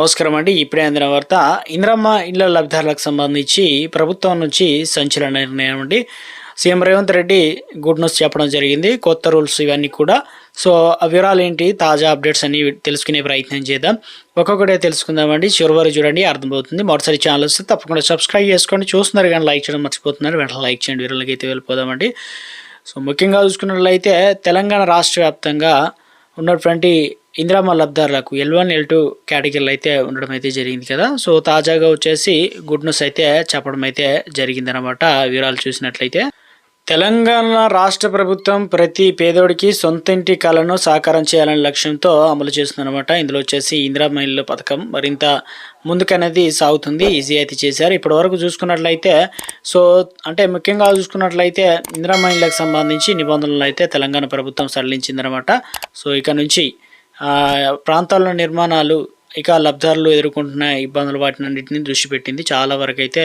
నమస్కారం అండి. ఇప్పుడే అందిన వార్త ఇంద్రమ్మ ఇళ్ళ లబ్ధిదారులకు సంబంధించి ప్రభుత్వం నుంచి సంచలన నిర్ణయం అండి. CM Revanth Reddy good news చెప్పడం జరిగింది. కొత్త రూల్స్ ఇవన్నీ కూడా. సో ఆ వివరాలు ఏంటి తాజా అప్డేట్స్ అన్ని తెలుసుకునే ప్రయత్నం చేద్దాం. ఒక్కొక్కటే తెలుసుకుందామండి చివరి వరకు చూడండి అర్థమవుతుంది. మొదటిసారి ఛానల్ వస్తే తప్పకుండా సబ్స్క్రైబ్ చేసుకోండి. చూస్తున్నారు కానీ లైక్ చేయడం మర్చిపోతున్నారు. వెంటనే లైక్ చేయండి. వివరాలకి అయితే వెళ్ళిపోదామండి సో ముఖ్యంగా చూసుకున్నట్లయితే తెలంగాణ రాష్ట్ర వ్యాప్తంగా ఉన్నటువంటి ఇందిరామ లబ్ధారులకు ఎల్ వన్ ఎల్ టూ కేటగిరీలు అయితే ఉండడం అయితే జరిగింది కదా. సో తాజాగా వచ్చేసి గుడ్ న్యూస్ అయితే చెప్పడం అయితే జరిగిందనమాట వివరాలు చూసినట్లయితే. తెలంగాణ రాష్ట్ర ప్రభుత్వం ప్రతి పేదోడికి సొంత ఇంటి కళను సాకారం చేయాలనే లక్ష్యంతో అమలు చేస్తుందన్నమాట. ఇందులో వచ్చేసి ఇందిరామ ఇల్లు పథకం మరింత ముందుకనేది సాగుతుంది. ఈజీ అయితే చేశారు. ఇప్పటి వరకు చూసుకున్నట్లయితే సో అంటే ముఖ్యంగా చూసుకున్నట్లయితే ఇందిరామ ఇళ్ళకి సంబంధించి నిబంధనలు అయితే తెలంగాణ ప్రభుత్వం సడలించిందనమాట సో ఇక నుంచి ప్రాంతాల్లో నిర్మాణాలు ఇక లబ్ధారులు ఎదుర్కొంటున్న ఇబ్బందులు వాటినన్నింటినీ దృష్టి పెట్టింది. చాలా వరకు అయితే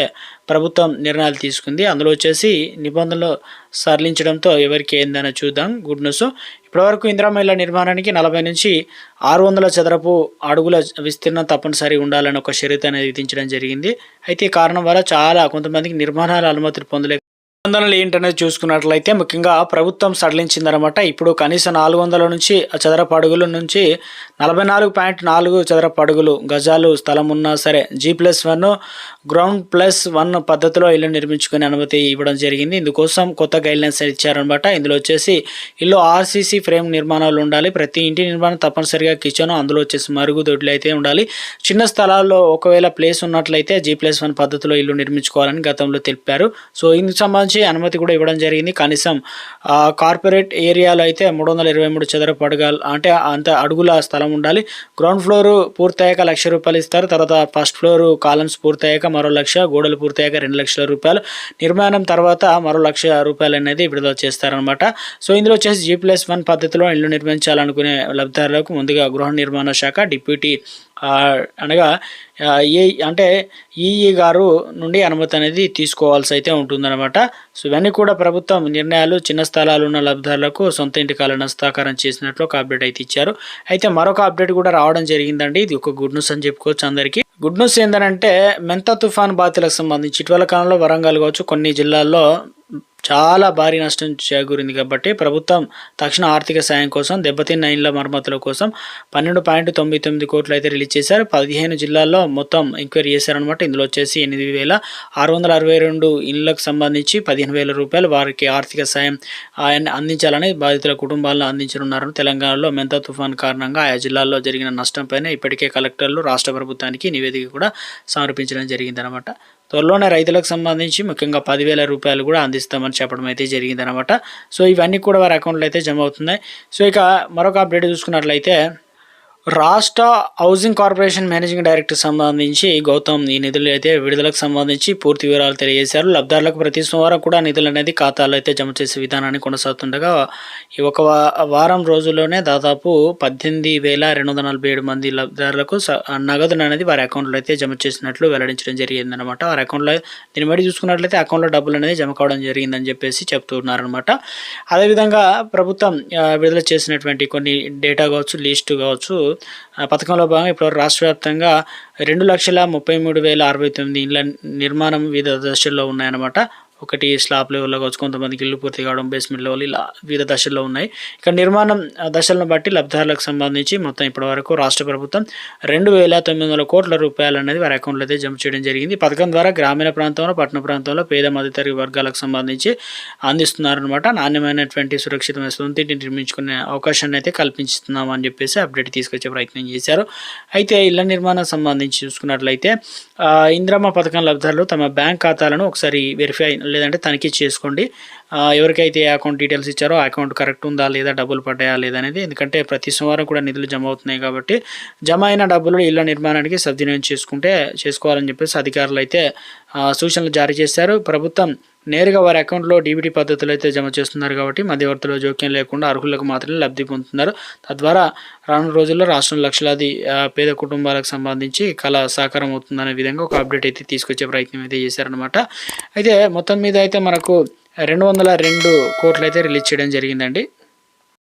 ప్రభుత్వం నిర్ణయాలు తీసుకుంది. అందులో వచ్చేసి నిబంధనలు సరళించడంతో ఎవరికి ఏందని చూద్దాం. Good news. ఇప్పటివరకు ఇందిరామహిళ నిర్మాణానికి నలభై నుంచి ఆరు వందల చదరపు అడుగుల విస్తీర్ణం తప్పనిసరి ఉండాలని ఒక షరతు అనేది విధించడం జరిగింది. అయితే ఈ కారణం వల్ల చాలా కొంతమందికి నిర్మాణాల అనుమతులు పొందలేక నిబంధనలు ఏంటనేది చూసుకున్నట్లయితే ముఖ్యంగా ప్రభుత్వం సడలించిందనమాట ఇప్పుడు కనీసం నాలుగు వందల నుంచి చదరపు అడుగుల నుంచి నలభై నాలుగు పాయింట్ నాలుగు చదరపు అడుగులు గజాలు స్థలం ఉన్నా సరే G plus one ground plus one పద్ధతిలో ఇల్లు నిర్మించుకునే అనుమతి ఇవ్వడం జరిగింది. ఇందుకోసం కొత్త గైడ్లైన్స్ ఇచ్చారనమాట ఇందులో వచ్చేసి ఇల్లు ఆర్సీసీ ఫ్రేమ్ నిర్మాణాలు ఉండాలి. ప్రతి ఇంటి నిర్మాణం తప్పనిసరిగా కిచెన్ అందులో వచ్చేసి మరుగుదొడ్లు అయితే ఉండాలి. చిన్న స్థలాల్లో ఒకవేళ ప్లేస్ ఉన్నట్లయితే జీ ప్లస్ వన్ పద్ధతిలో ఇల్లు నిర్మించుకోవాలని గతంలో తెలిపారు. సో ఇందుకు సంబంధించి అనుమతి కూడా ఇవ్వడం జరిగింది. కనీసం కార్పొరేట్ ఏరియాలో అయితే మూడు వందల ఇరవై మూడు చదరపు అడుగాలు అంటే అంత అడుగుల స్థలం ఉండాలి. గ్రౌండ్ ఫ్లోర్ పూర్తయ్యాక లక్ష రూపాయలు ఇస్తారు. తర్వాత ఫస్ట్ ఫ్లోర్ కాలమ్స్ పూర్తయ్యాక మరో లక్ష గోడలు పూర్తయ్యాక రెండు లక్షల రూపాయలు. నిర్మాణం తర్వాత మరో లక్ష రూపాయలు అనేది విడుదల చేస్తారనమాట సో ఇందులో వచ్చేసి జీ ప్లస్ వన్ పద్ధతిలో ఇల్లు నిర్మించాలనుకునే లబ్ధిదారులకు ముందుగా గృహ నిర్మాణ శాఖ డిప్యూటీ అనగా ఏ అంటే ఈఈ గారు నుండి అనుమతి అనేది తీసుకోవాల్సి అయితే ఉంటుందన్నమాట. సో ఇవన్నీ కూడా ప్రభుత్వం నిర్ణయాలు చిన్న స్థలాలు ఉన్న లబ్ధిదారులకు సొంత ఇంటి కాలను హస్తాకారం చేసినట్లు ఒక అప్డేట్ అయితే ఇచ్చారు. అయితే మరొక అప్డేట్ కూడా రావడం జరిగిందండి. ఇది ఒక గుడ్ న్యూస్ అని చెప్పుకోవచ్చు అందరికీ. గుడ్ న్యూస్ ఏంటంటే మెంత తుఫాన్ బాధితులకు సంబంధించి ఇటీవల కాలంలో వరంగల్ కావచ్చు కొన్ని జిల్లాల్లో చాలా భారీ నష్టం చేకూరింది కాబట్టి ప్రభుత్వం తక్షణ ఆర్థిక సాయం కోసం దెబ్బతిన్న ఇండ్ల మరమ్మతుల కోసం పన్నెండు పాయింట్ తొమ్మిది తొమ్మిది కోట్లు అయితే రిలీజ్ చేశారు. పదిహేను జిల్లాల్లో మొత్తం ఎంక్వైరీ చేశారనమాట ఇందులో వచ్చేసి ఎనిమిది వేల ఆరు వందల అరవై రెండు ఇళ్ళకు సంబంధించి పదిహేను వేల రూపాయలు వారికి ఆర్థిక సాయం ఆయన అందించాలని బాధితుల కుటుంబాలను అందించనున్నారు తెలంగాణలో మెంత తుఫాన్ కారణంగా ఆయా జిల్లాల్లో జరిగిన నష్టంపైన ఇప్పటికే కలెక్టర్లు రాష్ట్ర ప్రభుత్వానికి నివేదిక కూడా సమర్పించడం జరిగిందనమాట త్వరలోనే రైతులకు సంబంధించి ముఖ్యంగా పదివేల రూపాయలు కూడా అందిస్తామని చెప్పడం అయితే జరిగిందనమాట సో ఇవన్నీ కూడా వారి అకౌంట్లో అయితే జమ అవుతున్నాయి. సో ఇక మరొక అప్డేట్ చూసుకున్నట్లయితే రాష్ట్ర హౌసింగ్ కార్పొరేషన్ మేనేజింగ్ డైరెక్టర్ సంబంధించి గౌతమ్ ఈ నిధులు అయితే విడుదలకు సంబంధించి పూర్తి వివరాలు తెలియజేశారు. లబ్ధారులకు ప్రతి సోమవారం కూడా నిధులు అనేది ఖాతాలో అయితే జమ చేసే విధానాన్ని కొనసాగుతుండగా ఈ ఒక వారం రోజుల్లోనే దాదాపు పద్దెనిమిది వేల రెండు వందల నలభై ఏడు మంది లబ్ధారులకు స- నగదును అనేది వారి అకౌంట్లో అయితే జమ చేసినట్లు వెల్లడించడం జరిగిందనమాట వారి అకౌంట్లో దీన్ని బట్టి చూసుకున్నట్లయితే అకౌంట్లో డబ్బులు అనేది జమ కావడం జరిగిందని చెప్పేసి చెప్తున్నారనమాట అదేవిధంగా ప్రభుత్వం విడుదల చేసినటువంటి కొన్ని డేటా కావచ్చు లిస్టు కావచ్చు పథకంలో భాగంగా ఇప్పుడు రాష్ట్ర వ్యాప్తంగా రెండు లక్షల ముప్పై మూడు వేల అరవై తొమ్మిది ఇళ్ళ నిర్మాణం వివిధ దశల్లో ఉన్నాయన్నమాట. ఒకటి స్లాబ్ లెవెల్లో కావచ్చు కొంతమందికి ఇల్లు పూర్తి కావడం బేస్మెంట్ లెవెల్ ఇలా వివిధ దశల్లో ఉన్నాయి. ఇక నిర్మాణం దశలను బట్టి లబ్ధిదారులకు సంబంధించి మొత్తం ఇప్పటి వరకు రాష్ట్ర ప్రభుత్వం రెండు వేల తొమ్మిది వందల కోట్ల రూపాయలు అనేది వారి అకౌంట్లో అయితే జమ చేయడం జరిగింది. పథకం ద్వారా గ్రామీణ ప్రాంతంలో పట్టణ ప్రాంతంలో పేద మధ్యతరగతి వర్గాలకు సంబంధించి అందిస్తున్నారనమాట నాణ్యమైనటువంటి సురక్షితమైన సొంతింటిని నిర్మించుకునే అవకాశాన్ని అయితే కల్పిస్తున్నామని చెప్పేసి అప్డేట్ తీసుకొచ్చే ప్రయత్నం చేశారు. అయితే ఇళ్ళ నిర్మాణం సంబంధించి చూసుకున్నట్లయితే ఇంద్రమ్మ పథకం లబ్ధారులు తమ బ్యాంక్ ఖాతాలను ఒకసారి వెరిఫై లేదంటే తనిఖీ చేసుకోండి. ఎవరికైతే ఏ అకౌంట్ డీటెయిల్స్ ఇచ్చారో ఆ అకౌంట్ కరెక్ట్ ఉందా లేదా డబ్బులు పడ్డాయా లేదా అనేది ఎందుకంటే ప్రతి సోమవారం కూడా నిధులు జమ అవుతున్నాయి కాబట్టి జమ అయిన డబ్బులు ఇళ్ళ నిర్మాణానికి సద్వినియోగం చేసుకుంటే చేసుకోవాలని చెప్పేసి అధికారులు అయితే సూచనలు జారీ చేశారు. ప్రభుత్వం నేరుగా వారి అకౌంట్లో డీబీటీ పద్ధతిలో అయితే జమ చేస్తున్నారు కాబట్టి మధ్యవర్తుల జోక్యం లేకుండా అర్హులకు మాత్రమే లబ్ధి పొందుతున్నారు. తద్వారా రానున్న రోజుల్లో రాష్ట్రం లక్షలాది పేద కుటుంబాలకు సంబంధించి కళ సాకారం అవుతుందనే విధంగా ఒక అప్డేట్ అయితే తీసుకొచ్చే ప్రయత్నం అయితే చేశారనమాట అయితే మొత్తం మీద అయితే మనకు రెండు వందల రెండు కోట్లు అయితే రిలీజ్ చేయడం జరిగిందండి.